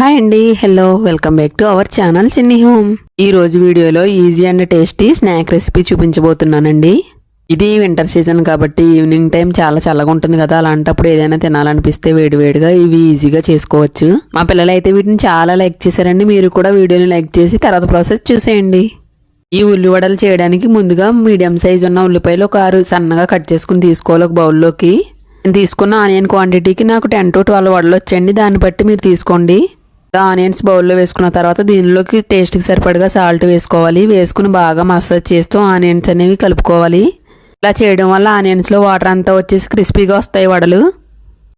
Hi అండి. Hello welcome back to our channel Chinni home ఈ రోజు వీడియోలో easy and tasty snack recipe చూపించబోతున్నానండి. ఇది వింటర్ సీజన్ కాబట్టి ఈవినింగ్ టైం చాలా చల్లగా ఉంటుంది కదా. అలాంటప్పుడు ఏదైనా తినాలనిపిస్తే వేడివేడిగా ఇవి ఈజీగా చేసుకోవచ్చు. మా పిల్లలు అయితే వీటిని చాలా లైక్ చేశారండి. మీరు కూడా వీడియోని లైక్ చేసి తర్వాత ప్రాసెస్ చూసేయండి. ఈ ఉల్లివడలు చేయడానికి ముందుగా మీడియం సైజ్ ఉన్న ఉల్లిపాయలు ఒక ఆరు సన్నగా కట్ చేసుకుని తీసుకోవాలి ఒక బౌల్లోకి తీసుకున్న ఆనియన్ క్వాంటిటీకి నాకు టెన్ టు ట్వెల్వ్ వడలు వచ్చండి దాన్ని బట్టి మీరు తీసుకోండి. ఆనియన్స్ బౌల్లో వేసుకున్న తర్వాత దీనిలోకి టేస్ట్కి సరిపడగా సాల్ట్ వేసుకోవాలి. వేసుకుని బాగా మసాజ్ చేస్తూ ఆనియన్స్ అనేవి కలుపుకోవాలి. ఇలా చేయడం వల్ల ఆనియన్స్లో వాటర్ అంతా వచ్చేసి క్రిస్పీగా వస్తాయి వడలు.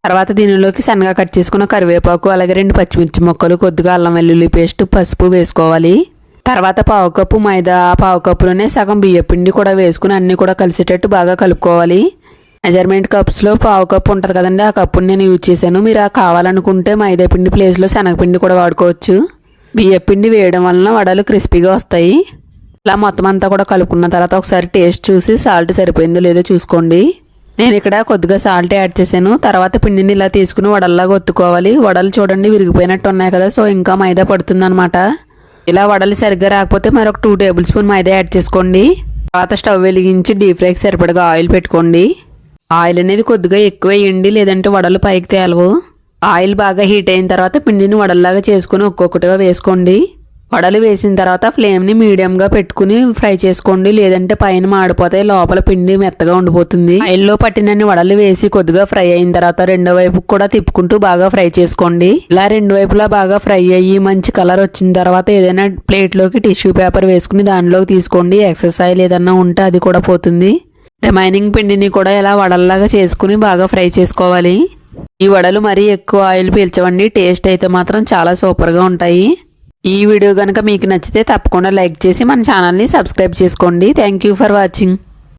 తర్వాత దీనిలోకి సన్నగా కట్ చేసుకున్న కరివేపాకు అలాగే రెండు పచ్చిమిర్చి ముక్కలు కొద్దిగా అల్లం వెల్లుల్లి పేస్ట్ పసుపు వేసుకోవాలి. తర్వాత పావు కప్పు మైదా పావు కప్పులోనే సగం బియ్య పిండి కూడా వేసుకుని అన్నీ కూడా కలిసేటట్టు బాగా కలుపుకోవాలి. మెజర్మెంట్ కప్స్లో పావు కప్పు ఉంటుంది కదండి. ఆ కప్పుని నేను యూజ్ చేశాను. మీరు ఆ కావాలనుకుంటే మైదా పిండి ప్లేస్లో శనగపిండి కూడా వాడుకోవచ్చు. బియ్యపిండి వేయడం వలన వడలు క్రిస్పీగా వస్తాయి. ఇలా మొత్తం అంతా కూడా కలుపుకున్న తర్వాత ఒకసారి టేస్ట్ చూసి సాల్ట్ సరిపోయిందో లేదో చూసుకోండి. నేను ఇక్కడ కొద్దిగా సాల్ట్ యాడ్ చేశాను. తర్వాత పిండిని ఇలా తీసుకుని వడల్లాగా ఒత్తుకోవాలి. వడలు చూడండి విరిగిపోయినట్టు ఉన్నాయి కదా సో ఇంకా మైదా పడుతుందనమాట ఇలా వడలు సరిగ్గా రాకపోతే మరొక టూ టేబుల్ స్పూన్ మైదా యాడ్ చేసుకోండి. తర్వాత స్టవ్ వెలిగించి డీప్ ఫ్రైకి సరిపడగా ఆయిల్ పెట్టుకోండి. ఆయిల్ అనేది కొద్దిగా ఎక్కువ వేయండి లేదంటే వడలు పైకి తేలవు. ఆయిల్ బాగా హీట్ అయిన తర్వాత పిండిని వడల్లాగా చేసుకుని ఒక్కొక్కటిగా వేసుకోండి. వడలు వేసిన తర్వాత ఫ్లేమ్ని మీడియంగా పెట్టుకుని ఫ్రై చేసుకోండి లేదంటే పైన మాడిపోతాయి లోపల పిండి మెత్తగా ఉండిపోతుంది. ఆయిల్లో పట్టినన్ని వడలు వేసి కొద్దిగా ఫ్రై అయిన తర్వాత రెండో వైపు కూడా తిప్పుకుంటూ బాగా ఫ్రై చేసుకోండి. ఇలా రెండు వైపులా బాగా ఫ్రై అయ్యి మంచి కలర్ వచ్చిన తర్వాత ఏదైనా ప్లేట్లోకి టిష్యూ పేపర్ వేసుకుని దానిలోకి తీసుకోండి. ఎక్సర్సైజ్ ఏదన్నా ఉంటే అది కూడా పోతుంది. రిమైనింగ్ పిండిని కూడా ఇలా వడల్లాగా చేసుకుని బాగా ఫ్రై చేసుకోవాలి. ఈ వడలు మరీ ఎక్కువ ఆయిల్ పీల్చవండి టేస్ట్ అయితే మాత్రం చాలా సూపర్గా ఉంటాయి. ఈ వీడియో కనుక మీకు నచ్చితే తప్పకుండా లైక్ చేసి మన ఛానల్ని సబ్స్క్రైబ్ చేసుకోండి. Thank you for watching.